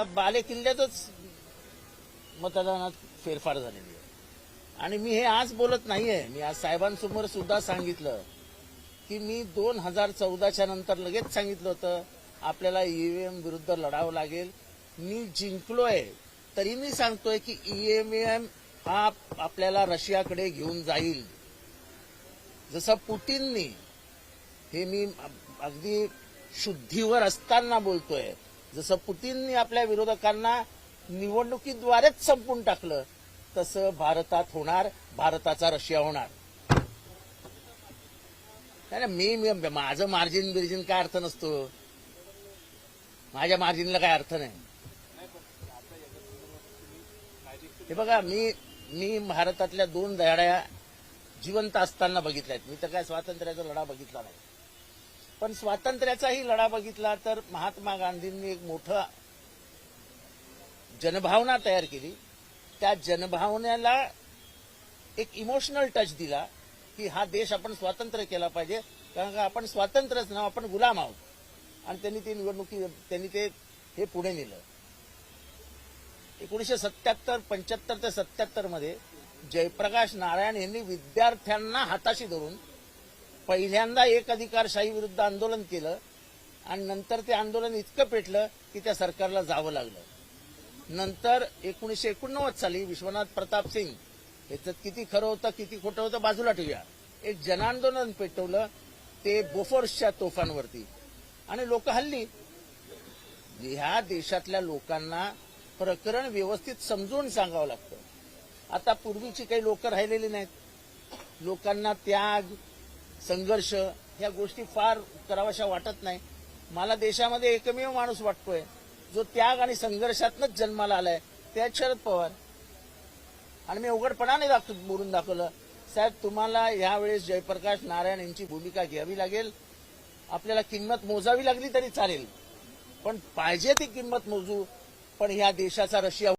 आता बाले किल्ल्यातच मतदानात फेरफार झालेली आहे. आणि मी हे आज बोलत नाहीये. मी आज साहेबांसमोर सुद्धा सांगितलं की मी दोन हजार चौदाच्या नंतर लगेच सांगितलं होतं आपल्याला ईव्हीएम विरुद्ध लढावं लागेल. मी जिंकलोय. तरी मी सांगतोय की ईएमएम हा आपल्याला रशियाकडे घेऊन जाईल. जसं पुतीननी हे मी अगदी शुद्धीवर असताना बोलतोय जसं पुतीननी आपल्या विरोधकांना निवडणुकीद्वारेच संपून टाकलं तसं भारतात होणार भारताचा रशिया होणार. नाही मी माझं मार्जिन बिर्जिन काय अर्थ नसतो. माझ्या मार्जिनला काय अर्थ नाही. हे बघा मी मी भारतातल्या दोन लढाया जिवंत असताना बघितल्यात. मी तर काय स्वातंत्र्याचा लढा बघितला नाही. पण स्वातंत्र्याचाही लढा बघितला तर महात्मा गांधींनी एक मोठं जनभावना तयार केली. त्या जनभावनेला एक इमोशनल टच दिला की हा देश आपण स्वातंत्र्य केला पाहिजे. कारण का आपण स्वातंत्र्यच ना आपण गुलाम आहोत. आणि त्यांनी ती निवडणुकी त्यांनी ते हे पुढे नेलं. एकोणीसशे सत्याहत्तर पंच्याहत्तर ते सत्याहत्तरमध्ये जयप्रकाश नारायण यांनी विद्यार्थ्यांना हाताशी धरून पहिल्यांदा एक अधिकारशाही विरुद्ध आंदोलन केलं आणि नंतर ते आंदोलन इतकं पेटलं की त्या सरकारला जावं लागलं. नंतर एकोणीशे एकोणनव्वद साली विश्वनाथ प्रताप सिंग याच्यात किती खरं होतं किती खोटं होतं बाजूला ठेवूया. एक जनांदोलन पेटवलं ते बोफोर्सच्या तोफांवरती. आणि लोक हल्ली ह्या देशातल्या लोकांना प्रकरण व्यवस्थित समजून सांगावं लागतं. आता पूर्वीची काही लोक राहिलेली नाहीत. लोकांना त्याग संघर्ष ह्या गोष्टी फार कराव्याशा वाटत नाही. मला देशामध्ये एकमेव माणूस वाटतोय जो त्याग आणि संघर्षातनच जन्माला आलाय ते शरद पवार. आणि मी उघडपणाने दाख बोलून दाखवलं साहेब तुम्हाला यावेळेस जयप्रकाश नारायण यांची भूमिका घ्यावी लागेल. आपल्याला किंमत मोजावी लागली तरी चालेल. पण पाहिजे ती किंमत मोजू पण ह्या देशाचा रशिया